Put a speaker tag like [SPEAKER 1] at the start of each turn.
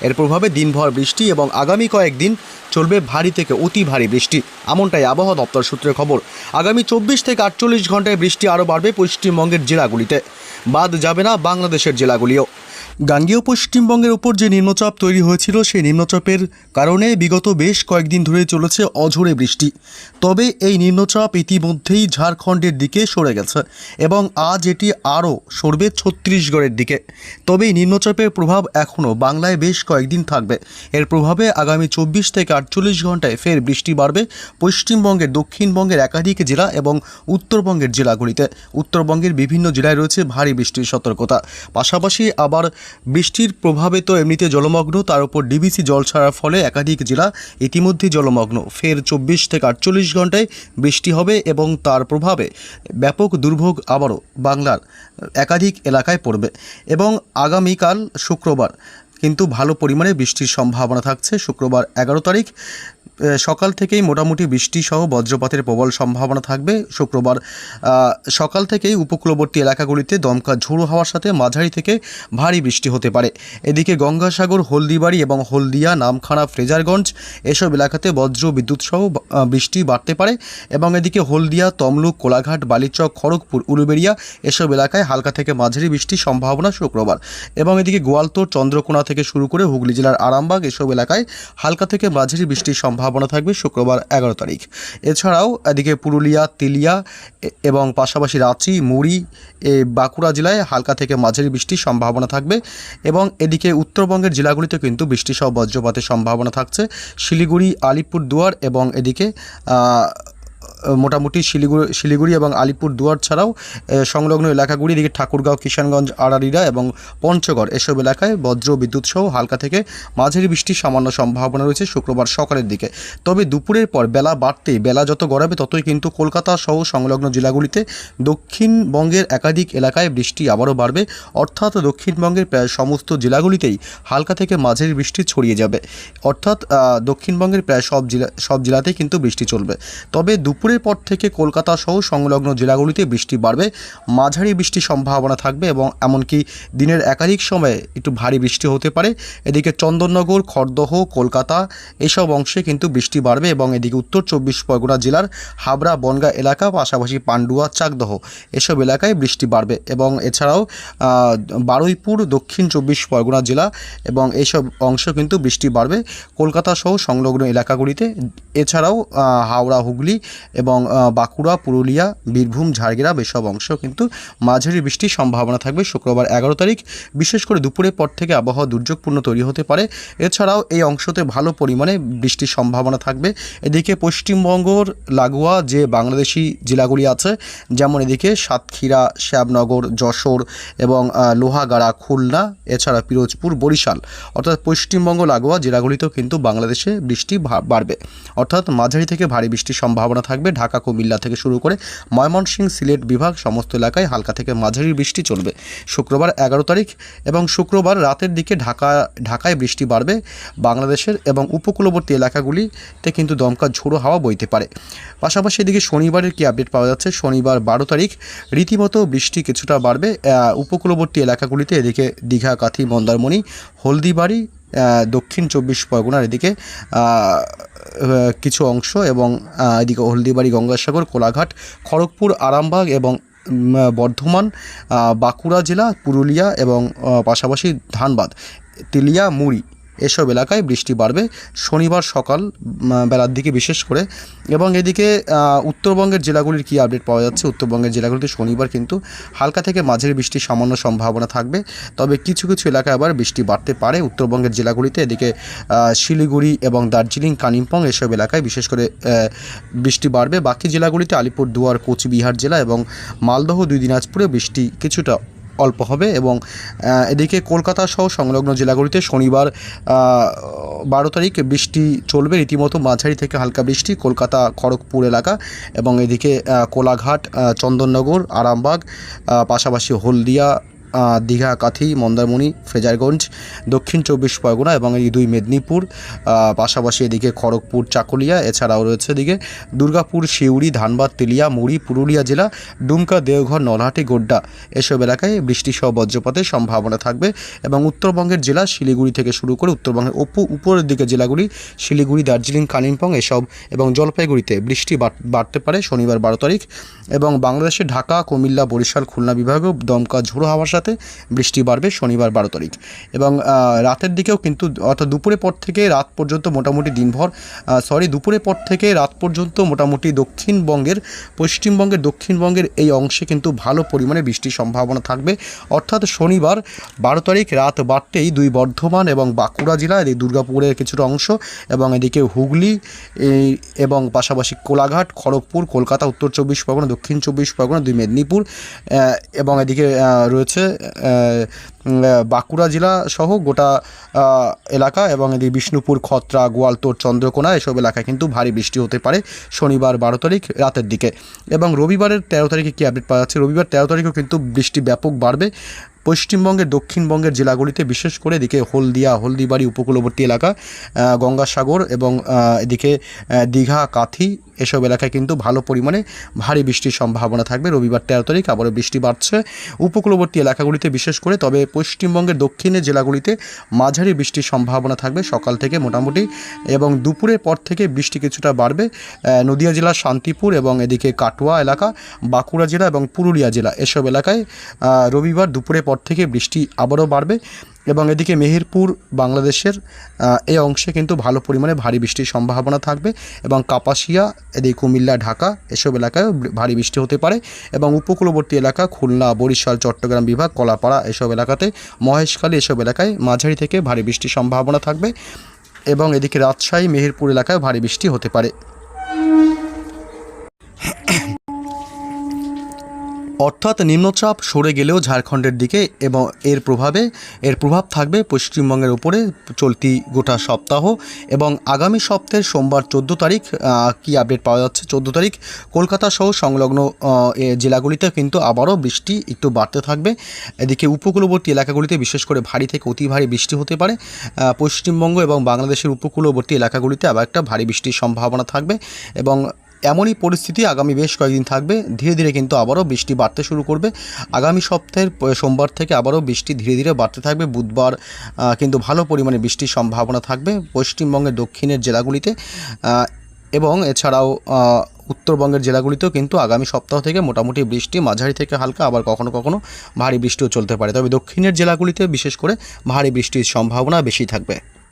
[SPEAKER 1] এর প্রভাবে দিনভর বৃষ্টি এবং আগামী কয়েকদিন চলবে ভারী থেকে অতি ভারী বৃষ্টি। এমনটাই আবহাওয়া দপ্তর সূত্রে খবর। আগামী চব্বিশ থেকে আটচল্লিশ ঘন্টায় বৃষ্টি আরও বাড়বে পশ্চিমবঙ্গের জেলাগুলিতে। বাদ যাবে না বাংলাদেশের জেলাগুলিও। গাঙ্গেয় পশ্চিমবঙ্গের ওপর যে নিম্নচাপ তৈরি হয়েছিল, সেই নিম্নচাপের কারণে বিগত বেশ কয়েকদিন ধরে চলেছে অঝোরে বৃষ্টি। তবে এই নিম্নচাপ ইতিমধ্যেই ঝাড়খণ্ডের দিকে সরে গেছে এবং আজ এটি আরও সরবে ছত্তিশগড়ের দিকে। তবে এই নিম্নচাপের প্রভাব এখনও বাংলায় বেশ কয়েকদিন থাকবে। এর প্রভাবে আগামী চব্বিশ থেকে আটচল্লিশ ঘন্টায় ফের বৃষ্টি বাড়বে পশ্চিমবঙ্গের, দক্ষিণবঙ্গের একাধিক জেলা এবং উত্তরবঙ্গের জেলাগুলিতে। উত্তরবঙ্গের বিভিন্ন জেলায় রয়েছে ভারী বৃষ্টির সতর্কতা। পাশাপাশি আবার বৃষ্টির প্রভাবে তো এমনিতে জলমগ্ন, তার উপর ডিবিসি জল ছাড়ার ফলে একাধিক জেলা ইতিমধ্যেই জলমগ্ন। ফের চব্বিশ থেকে আটচল্লিশ ঘন্টায় বৃষ্টি হবে এবং তার প্রভাবে ব্যাপক দুর্ভোগ আবারও বাংলার একাধিক এলাকায় পড়বে এবং আগামীকাল শুক্রবার, কিন্তু ভালো পরিমাণে বৃষ্টির সম্ভাবনা থাকছে। শুক্রবার এগারো তারিখ সকাল থেকেই মোটামুটি বৃষ্টি সহ বজ্রপাতের প্রবল সম্ভাবনা থাকবে। শুক্রবার সকাল থেকেই উপকূলবর্তী এলাকাগুলিতে দমকা ঝোড়ো হওয়ার সাথে মাঝারি থেকে ভারী বৃষ্টি হতে পারে। এদিকে গঙ্গাসাগর, হলদিবাড়ি এবং হলদিয়া, নামখানা, ফ্রেজারগঞ্জ এসব এলাকাতে বজ্র বিদ্যুৎ সহ বৃষ্টি বাড়তে পারে এবং এদিকে হলদিয়া, তমলুক, কোলাঘাট, বালিচক, খড়গপুর, উলুবেড়িয়া এসব এলাকায় হালকা থেকে মাঝারি বৃষ্টির সম্ভাবনা শুক্রবার। এবং এদিকে গোয়ালতোড় চন্দ্রকোনা থেকে শুরু করে হুগলি জেলার আরামবাগ এসব এলাকায় হালকা থেকে মাঝারি বৃষ্টির সম্ভাবনা থাকবে শুক্রবার এগারো তারিখ। এছাড়াও এদিকে পুরুলিয়া, তিলিয়া এবং পাশাপাশি রাঁচি, মুড়ি বাঁকুড়া জেলায় হালকা থেকে মাঝারি বৃষ্টির সম্ভাবনা থাকবে এবং এদিকে উত্তরবঙ্গের জেলাগুলিতে কিন্তু বৃষ্টিসহ বজ্রপাতের সম্ভাবনা থাকছে। শিলিগুড়ি, আলিপুরদুয়ার এবং এদিকে মোটামুটি শিলিগুড়ি শিলিগুড়ি এবং আলিপুর দুয়ার ছাড়াও সংলগ্ন এলাকাগুলি, এদিকে ঠাকুরগাঁও, কিষানগঞ্জ আড়ারিরা এবং পঞ্চগড়, এসব এলাকায় বজ্র বিদ্যুৎ সহ হালকা থেকে মাঝারি বৃষ্টির সামান্য সম্ভাবনা রয়েছে শুক্রবার সকালের দিকে। তবে দুপুরের পর বেলা বাড়তেই, বেলা যত গড়াবে ততই কিন্তু কলকাতা সহ সংলগ্ন জেলাগুলিতে দক্ষিণবঙ্গের একাধিক এলাকায় বৃষ্টি আবারও বাড়বে। অর্থাৎ দক্ষিণবঙ্গের প্রায় সমস্ত জেলাগুলিতেই হালকা থেকে মাঝারি বৃষ্টি ছড়িয়ে যাবে। অর্থাৎ দক্ষিণবঙ্গের প্রায় সব জেলা, সব জেলাতেই কিন্তু বৃষ্টি চলবে। তবে দুপুরের পর থেকে কলকাতা সহ সংলগ্ন জেলাগুলিতে বৃষ্টি বাড়বে, মাঝারি বৃষ্টির সম্ভাবনা থাকবে এবং এমনকি দিনের একাধিক সময়ে একটু ভারী বৃষ্টি হতে পারে। এদিকে চন্দননগর খড়দহ কলকাতা এসব অংশে কিন্তু বৃষ্টি বাড়বে এবং এদিকে উত্তর চব্বিশ পরগনা জেলার হাবড়া, বনগা এলাকা, পাশাপাশি পান্ডুয়া, চাকদহ এসব এলাকায় বৃষ্টি বাড়বে এবং এছাড়াও বারুইপুর, দক্ষিণ চব্বিশ পরগনা জেলা এবং এইসব অংশ কিন্তু বৃষ্টি বাড়বে। কলকাতা সহ সংলগ্ন এলাকাগুলিতে, এছাড়াও হাওড়া, হুগলি এবং বাঁকুড়া, পুরুলিয়া, বীরভূম, ঝাড়গ্রাম এসব অংশ কিন্তু মাঝারি বৃষ্টির সম্ভাবনা থাকবে শুক্রবার এগারো তারিখ। বিশেষ করে দুপুরের পর থেকে আবহাওয়া দুর্যোগপূর্ণ তৈরি হতে পারে। এছাড়াও এই অংশতে ভালো পরিমাণে বৃষ্টির সম্ভাবনা থাকবে। এদিকে পশ্চিমবঙ্গর লাগোয়া যে বাংলাদেশি জেলাগুলি আছে, যেমন এদিকে সাতক্ষীরা, শ্যামনগর, যশোর এবং লোহাগাড়া, খুলনা, এছাড়া পিরোজপুর, বরিশাল। অর্থাৎ পশ্চিমবঙ্গ লাগোয়া জেলাগুলিতেও কিন্তু বাংলাদেশে বৃষ্টি বাড়বে। অর্থাৎ মাঝারি থেকে ভারী বৃষ্টির সম্ভাবনা থাকবে। ঢাকা, কুমিল্লা থেকে শুরু করে ময়মনসিংহ, সিলেট বিভাগ, সমস্ত এলাকায় হালকা থেকে মাঝারি বৃষ্টি চলবে। শুক্রবার এগারো তারিখ এবং শুক্রবার রাতের দিকে ঢাকা, ঢাকায় বৃষ্টি বাড়বে বাংলাদেশের এবং উপকূলবর্তী এলাকাগুলিতে কিন্তু দমকা ঝোড়ো হাওয়া বইতে পারে। পাশাপাশি এদিকে শনিবারের কি আপডেট পাওয়া যাচ্ছে? শনিবার বারো তারিখ রীতিমতো বৃষ্টি কিছুটা বাড়বে। উপকূলবর্তী এলাকাগুলিতে এদিকে দীঘা, কাথি, মন্দারমণি, হলদিবাড়ি দক্ষিণ চব্বিশ পরগনার এদিকে কিছু অংশ এবং এদিকে হলদিবাড়ি, গঙ্গাসাগর, কোলাঘাট, খড়গপুর, আরামবাগ এবং বর্ধমান বাঁকুড়া জেলা, পুরুলিয়া এবং পাশাপাশি ধানবাদ, তেলিয়া, মুড়ি। এসব এলাকায় বৃষ্টি বাড়বে শনিবার সকাল বেলার দিকে বিশেষ করে। এবং এদিকে উত্তরবঙ্গের জেলাগুলির কী আপডেট পাওয়া যাচ্ছে? উত্তরবঙ্গের জেলাগুলিতে শনিবার কিন্তু হালকা থেকে মাঝের বৃষ্টির সামান্য সম্ভাবনা থাকবে। তবে কিছু কিছু এলাকায় আবার বৃষ্টি বাড়তে পারে। উত্তরবঙ্গের জেলাগুলিতে এদিকে শিলিগুড়ি এবং দার্জিলিং, কালিম্পং এসব এলাকায় বিশেষ করে বৃষ্টি বাড়বে। বাকি জেলাগুলিতে আলিপুরদুয়ার, কোচবিহার জেলা এবং মালদহ দুই দিনাজপুরে বৃষ্টি কিছুটা অল্প হবে এবং এদিকে কলকাতা সহ সংলগ্ন জেলাগুলিতে শনিবার বারো তারিখ বৃষ্টি চলবে। রীতিমতো মাঝারি থেকে হালকা বৃষ্টি কলকাতা, খড়গপুর এলাকা এবং এদিকে কোলাঘাট চন্দননগর, আরামবাগ পাশাপাশি হলদিয়া দীঘা, কাথি, মন্দারমণি ফ্রেজারগঞ্জ দক্ষিণ চব্বিশ পরগনা এবং এই দুই মেদিনীপুর পাশাপাশি এদিকে খড়গপুর, চাকুলিয়া, এছাড়াও রয়েছে এদিকে দুর্গাপুর, শিউড়ি, ধানবাদ, তেলিয়া, মুড়ি, পুরুলিয়া জেলা, ডুমকা, দেওঘর, নলহাটি, গোড্ডা। এসব এলাকায় বৃষ্টি সহ বজ্রপাতের সম্ভাবনা থাকবে এবং উত্তরবঙ্গের জেলা শিলিগুড়ি থেকে শুরু করে উত্তরবঙ্গের উপু উপরের দিকে জেলাগুলি শিলিগুড়ি, দার্জিলিং, কালিম্পং এসব এবং জলপাইগুড়িতে বৃষ্টি বাড়- বাড়তে পারে শনিবার বারো তারিখ এবং বাংলাদেশে ঢাকা, কুমিল্লা, বরিশাল, খুলনা বিভাগেও দমকা ঝোড়ো হাওয়ার বৃষ্টি বাড়বে শনিবার বারো তারিখ। এবং রাতের দিকেও কিন্তু, অর্থাৎ দুপুরের পর থেকে রাত পর্যন্ত মোটামুটি দিনভর সরি দুপুরের পর থেকে রাত পর্যন্ত মোটামুটি দক্ষিণবঙ্গের, পশ্চিমবঙ্গের দক্ষিণবঙ্গের এই অংশে কিন্তু ভালো পরিমাণে বৃষ্টির সম্ভাবনা থাকবে। অর্থাৎ শনিবার বারো তারিখ রাত বাড়তেই দুই বর্ধমান এবং বাঁকুড়া জেলা, এদিকে দুর্গাপুরের কিছুটা অংশ এবং এদিকে হুগলি এবং পাশাপাশি কোলাঘাট, খড়গপুর, কলকাতা, উত্তর চব্বিশ পরগনা, দক্ষিণ চব্বিশ পরগনা, দুই মেদিনীপুর এবং এদিকে রয়েছে বাঁকুড়া জেলা সহ গোটা এলাকা এবং এদিকে বিষ্ণুপুর, খত্রা গোয়ালতোড় চন্দ্রকোনা এসব এলাকায় কিন্তু ভারী বৃষ্টি হতে পারে শনিবার বারো তারিখ রাতের দিকে। এবং রবিবারের তেরো তারিখে কী আপডেট পাওয়া যাচ্ছে? রবিবার তেরো তারিখেও কিন্তু বৃষ্টি ব্যাপক বাড়বে। পশ্চিমবঙ্গের, দক্ষিণবঙ্গের জেলাগুলিতে, বিশেষ করে এদিকে হলদিয়া, হলদিবাড়ি উপকূলবর্তী এলাকা গঙ্গাসাগর এবং এদিকে দীঘা, কাথি, এসব এলাকায় কিন্তু ভালো পরিমাণে ভারী বৃষ্টির সম্ভাবনা থাকবে। রবিবার তেরো তারিখ আবারও বৃষ্টি বাড়ছে উপকূলবর্তী এলাকাগুলিতে, বিশেষ করে। তবে পশ্চিমবঙ্গের দক্ষিণের জেলাগুলিতে মাঝারি বৃষ্টির সম্ভাবনা থাকবে সকাল থেকে মোটামুটি এবং দুপুরের পর থেকে বৃষ্টি কিছুটা বাড়বে। নদিয়া জেলার শান্তিপুর এবং এদিকে কাটোয়া এলাকা, বাঁকুড়া জেলা এবং পুরুলিয়া জেলা, এসব এলাকায় রবিবার দুপুরের পর থেকে বৃষ্টি আবারও বাড়বে এবং এদিকে মেহেরপুর বাংলাদেশের এই অংশে কিন্তু ভালো পরিমাণে ভারী বৃষ্টির সম্ভাবনা থাকবে এবং কাপাসিয়া, এদিকে কুমিল্লা, ঢাকা এসব এলাকায় ভারী বৃষ্টি হতে পারে এবং উপকূলবর্তী এলাকা খুলনা, বরিশাল, চট্টগ্রাম বিভাগ, কলাপাড়া এসব এলাকাতে মহেশখালী এসব এলাকায় মাঝারি থেকে ভারী বৃষ্টির সম্ভাবনা থাকবে এবং এদিকে রাজশাহী, মেহেরপুর এলাকায় ভারী বৃষ্টি হতে পারে। অর্থাৎ নিম্নচাপ সরে গেলেও ঝাড়খণ্ডের দিকে এবং এর প্রভাবে, এর প্রভাব থাকবে পশ্চিমবঙ্গের উপরে চলতি গোটা সপ্তাহ এবং আগামী সপ্তাহের সোমবার চোদ্দ তারিখ কি আপডেট পাওয়া যাচ্ছে? চোদ্দ তারিখ কলকাতা সহ সংলগ্ন জেলাগুলিতে কিন্তু আবারও বৃষ্টি একটু বাড়তে থাকবে। এদিকে উপকূলবর্তী এলাকাগুলিতে বিশেষ করে ভারী থেকে অতি ভারী বৃষ্টি হতে পারে। পশ্চিমবঙ্গ এবং বাংলাদেশের উপকূলবর্তী এলাকাগুলিতে আবার একটা ভারী বৃষ্টির সম্ভাবনা থাকবে এবং এমনই পরিস্থিতি আগামী বেশ কয়েকদিন থাকবে। ধীরে ধীরে কিন্তু আবারও বৃষ্টি বাড়তে শুরু করবে। আগামী সপ্তাহের সোমবার থেকে আবারও বৃষ্টি ধীরে ধীরে বাড়তে থাকবে। বুধবার কিন্তু ভালো পরিমাণে বৃষ্টির সম্ভাবনা থাকবে পশ্চিমবঙ্গের দক্ষিণের জেলাগুলিতে। এবং এছাড়াও উত্তরবঙ্গের জেলাগুলিতেও কিন্তু আগামী সপ্তাহ থেকে মোটামুটি বৃষ্টি, মাঝারি থেকে হালকা, আবার কখনো কখনো ভারী বৃষ্টিও চলতে পারে। তবে দক্ষিণের জেলাগুলিতে বিশেষ করে ভারী বৃষ্টির সম্ভাবনা বেশি থাকবে।